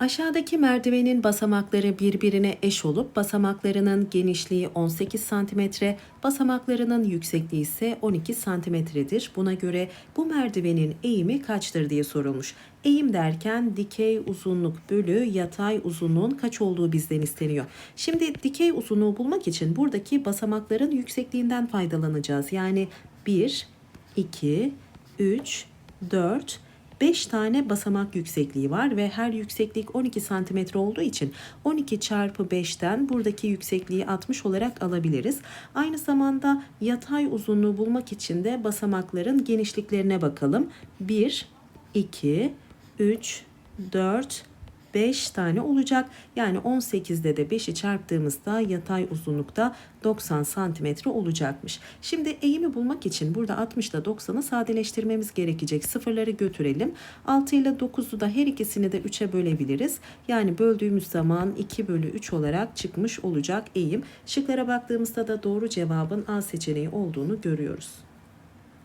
Aşağıdaki merdivenin basamakları birbirine eş olup basamaklarının genişliği 18 cm, basamaklarının yüksekliği ise 12 cm'dir. Buna göre bu merdivenin eğimi kaçtır diye sorulmuş. Eğim derken dikey uzunluk bölü yatay uzunluğun kaç olduğu bizden isteniyor. Şimdi dikey uzunluğu bulmak için buradaki basamakların yüksekliğinden faydalanacağız. Yani 1, 2, 3, 4, 5 tane basamak yüksekliği var ve her yükseklik 12 santimetre olduğu için 12 çarpı 5'ten buradaki yüksekliği 60 olarak alabiliriz. Aynı zamanda yatay uzunluğu bulmak için de basamakların genişliklerine bakalım. 1, 2, 3, 4, 5 tane olacak. Yani 18'de de 5'i çarptığımızda yatay uzunlukta 90 santimetre olacakmış. Şimdi eğimi bulmak için burada 60 ile 90'ı sadeleştirmemiz gerekecek. Sıfırları götürelim. 6 ile 9'u da her ikisini de 3'e bölebiliriz. Yani böldüğümüz zaman 2 bölü 3 olarak çıkmış olacak eğim. Şıklara baktığımızda da doğru cevabın A seçeneği olduğunu görüyoruz.